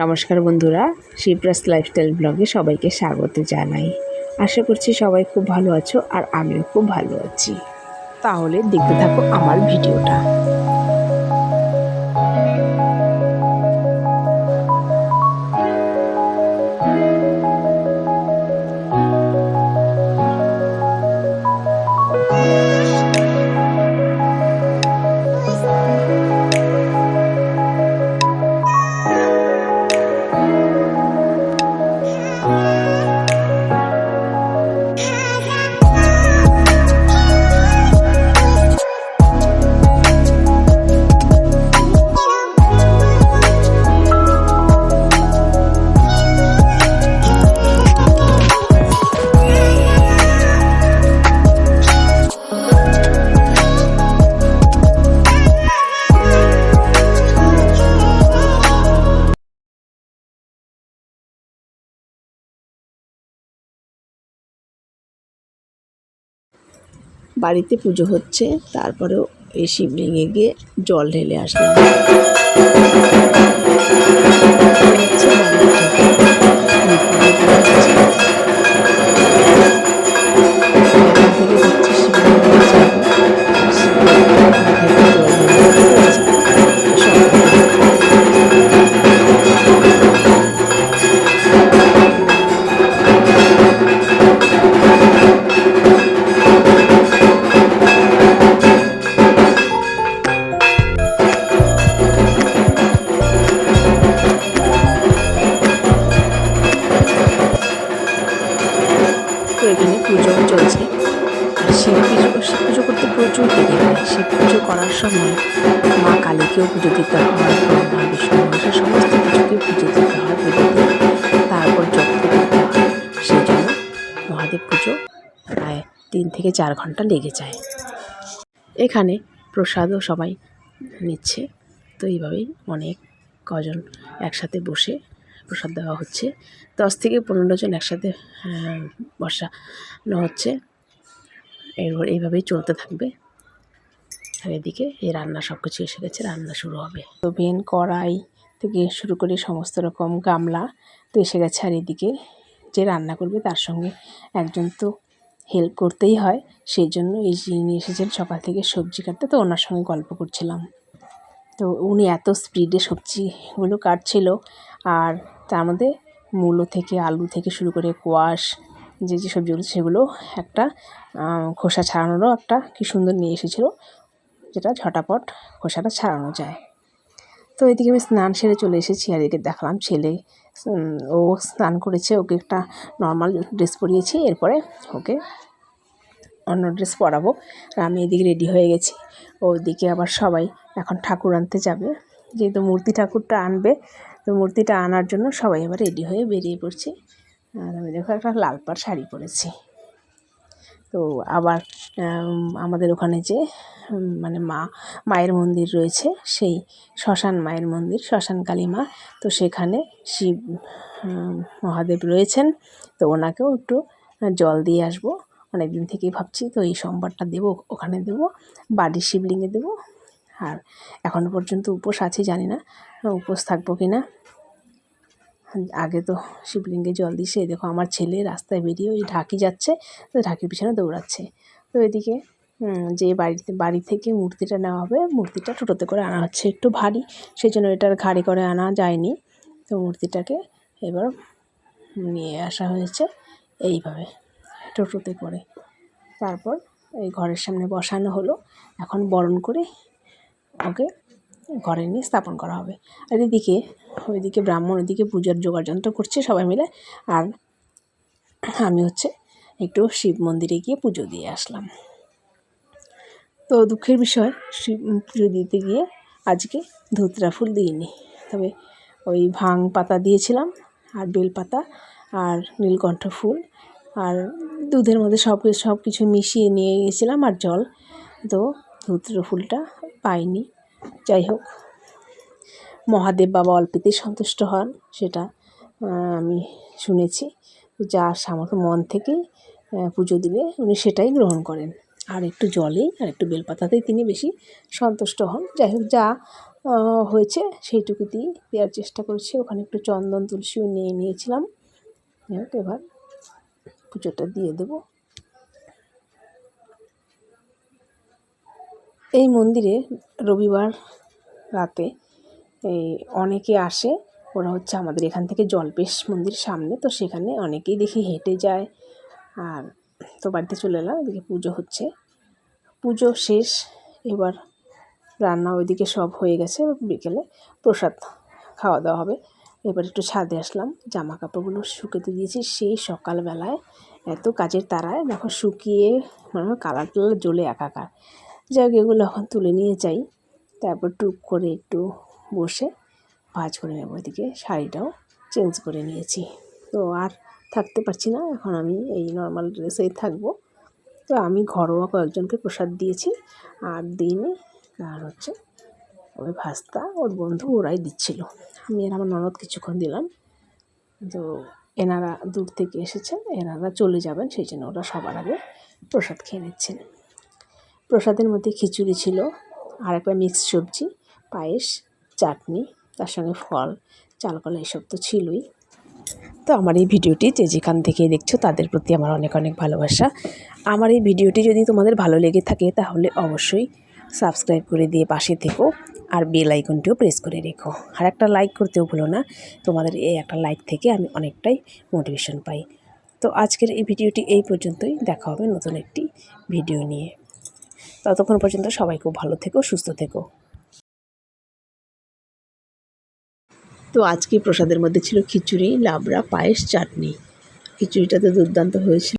নমস্কার বন্ধুরা শিবরাস লাইফস্টাইল ব্লগে সবাইকে স্বাগত জানাই। আশা করছি সবাই খুব ভালো আছো আর আমিও খুব ভালো আছি। তাহলে দেখতে থাকো আমার ভিডিওটা। বাড়িতে পুজো হচ্ছে তারপরেও এই শিবলিঙ্গে গিয়ে জল ঢেলে আসলাম। পুজো দেরি হয়। শিব পুজো করার সময় মা কালীকেও পুজো দিতে হয় মা বিষ্ণু মহাশয় সমস্ত কিছুকে পুজো দিতে হয় পুজোতে তারপর যজ্ঞ করতে হয়। সেই জন্য মহাদেব পুজো প্রায় তিন থেকে চার ঘণ্টা লেগে যায়। এখানে প্রসাদও সবাই নিচ্ছে। তো এইভাবেই অনেক কজন একসাথে বসে প্রসাদ দেওয়া হচ্ছে। দশ থেকে পনেরো জন একসাথে আহ, বসানো হচ্ছে। এরপর এইভাবেই চলতে থাকবে। আর এদিকে এই রান্না সব কিছু এসে গেছে, রান্না শুরু হবে। তো ওভেন কড়াই থেকে শুরু করে সমস্ত রকম গামলা তো এসে গেছে আর এদিকে যে রান্না করবে তার সঙ্গে একজন তো হেল্প করতেই হয়, সেই জন্য এই যিনি এসেছেন সকাল থেকে সবজি কাটতে তো ওনার সঙ্গে গল্প করছিলাম। তো উনি এত স্পিডে সবজিগুলো কাটছিল আর তার মধ্যে মূলো থেকে, আলু থেকে শুরু করে কোয়াশ, যে যে সবজিগুলো সেগুলো একটা খোসা ছাড়ানোরও একটা কি সুন্দর নিয়ে এসেছিল। যেটা ঝটাপট খোসাটা ছাড়ানো যায়। তো এদিকে আমি স্নান সেরে চলে এসেছি আর এদিকে দেখলাম ছেলে ও স্নান করেছে, ওকে একটা নর্মাল ড্রেস পরিয়েছি, এরপরে ওকে অন্য ড্রেস পরাবো। আর আমি এদিকে রেডি হয়ে গেছি। ওদিকে আবার সবাই এখন ঠাকুর আনতে যাবে। যেহেতু মূর্তি ঠাকুরটা আনবে, তো মূর্তিটা আনার জন্য সবাই আবার রেডি হয়ে বেরিয়ে পড়ছি। আর আমি দেখো একটা লাল পাড় শাড়ি পরেছি। তো আবার আমাদের ওখানে যে মানে মা, মায়ের মন্দির রয়েছে, সেই শ্মশান মায়ের মন্দির, শ্মশান কালী মা, তো সেখানে শিব মহাদেব রয়েছেন। তো ওনাকেও একটু জল দিয়ে আসব। অনেক দিন থেকেই ভাবছি, তো এই সোমবারটা দেবো, ওখানে দেবো, বাড়ির শিবলিঙ্গে দেবো। আর এখনও পর্যন্ত উপোস আছে, জানি না, উপোস থাকব কি না আগে তো শিবলিঙ্গে জল দিছে দেখো আমার ছেলে রাস্তায় বেরিয়ে ওই ঢাকি যাচ্ছে, তো ঢাকির পিছনে দৌড়াচ্ছে। তো এদিকে যে বাড়িতে, বাড়ি থেকে মূর্তিটা নেওয়া হবে, মূর্তিটা টোটোতে করে আনা হচ্ছে। একটু ভারী সেই জন্য এটার ঘাড়ি করে আনা যায়নি। তো মূর্তিটাকে এবার নিয়ে আসা হয়েছে এইভাবে, টোটোতে করে। তারপর এই ঘরের সামনে বসানো হলো। এখন বরণ করে ওকে ঘরে নিয়ে স্থাপন করা হবে। আর এদিকে ওইদিকে ব্রাহ্মণ, ওইদিকে পূজার যোগাযন্ত্র করছে সবাই মিলে। আর আমি হচ্ছে একটু শিব মন্দিরে গিয়ে পুজো দিয়ে আসলাম। তো দুঃখের বিষয়, শিব পুজো দিতে গিয়ে আজকে ধুতরা ফুল দিইনি। তবে ওই ভাং পাতা দিয়েছিলাম, আর বেল পাতা, আর নীলকণ্ঠ ফুল, আর দুধের মধ্যে সব সব কিছু মিশিয়ে নিয়ে গেছিলাম আর জল। তো ধুতরা ফুলটা পাইনি। যাই হোক মহাদেব বাবা অল্পেতেই সন্তুষ্ট হন সেটা আমি শুনেছি। যার সামর্থ্য মন আহ, পুজো দিলে উনি সেটাই গ্রহণ করেন। আর একটু জলেই আর একটু বেলপাতাতেই তিনি বেশি সন্তুষ্ট হন। যাই হোক যা হয়েছে সেইটুকু দিয়ে দেওয়ার চেষ্টা করছি। ওখানে একটু চন্দন তুলসীও নিয়ে নিয়েছিলাম। হোক, এবার পুজোটা দিয়ে দেবো। এই মন্দিরে রবিবার রাতে এই অনেকে আসে, ওরা হচ্ছে আমাদের এখান থেকে জলপেশ মন্দির সামনে, তো সেখানে অনেকেই দেখি হেঁটে যায়। আর তো বাড়িতে চলে এলাম, এদিকে পুজো হচ্ছে। পুজো শেষ, এবার রান্না ওইদিকে সব হয়ে গেছে বিকেলে প্রসাদ খাওয়া দাওয়া হবে। এবার একটু ছাদে আসলাম জামা কাপড়গুলো শুকাতে দিয়েছি, সেই সকালবেলায় এত কাজের তারায় দেখো শুকিয়ে মনে কালার টালার জ্বলে একাকার। যাই হোক, এগুলো এখন তুলে নিয়ে যাই, তারপর টুক করে একটু বসে ভাজ করে নেব এদিকে, শাড়িটাও চেঞ্জ করে নিয়েছি। তো আর থাকতে পারছি না, এখন আমি এই নর্মাল ড্রেসেই থাকব। তো আমি ঘরোয়া কয়েকজনকে প্রসাদ দিয়েছি, আর দিইনি, আর হচ্ছে ওই ভাস্তা, ওর বন্ধু ওরাই দিচ্ছিল। আমি আর আমার ননদ কিছুক্ষণ দিলাম। তো এনারা দূর থেকে এসেছেন, এনারা চলে যাবেন, সেই জন্য ওরা সবার আগে প্রসাদ খেয়ে নিচ্ছেন। প্রসাদের মধ্যে খিচুড়ি ছিল, আর একটা মিক্স সবজি, পায়েস চাটনি, তার সঙ্গে ফল, চালকলা এসব তো ছিলই। তো আমার এই ভিডিওটি যে যেখান থেকে দেখছ, তাদের প্রতি আমার অনেক অনেক ভালোবাসা। আমার এই ভিডিওটি যদি তোমাদের ভালো লেগে থাকে, তাহলে অবশ্যই সাবস্ক্রাইব করে দিয়ে পাশে থেকো আর বেল আইকনটিও প্রেস করে রেখো। আর একটা লাইক করতেও ভুলো না, তোমাদের এই একটা লাইক থেকে আমি অনেকটাই মোটিভেশন পাই। তো আজকের এই ভিডিওটি এই পর্যন্তই, দেখা হবে নতুন একটি ভিডিও নিয়ে। ততক্ষণ পর্যন্ত সবাই খুব ভালো থেকো, সুস্থ থেকো। তো আজকে প্রসাদের মধ্যে ছিল খিচুড়ি লাবড়া পায়েস চাটনি। খিচুড়িটা তো দুর্দান্ত হয়েছিল।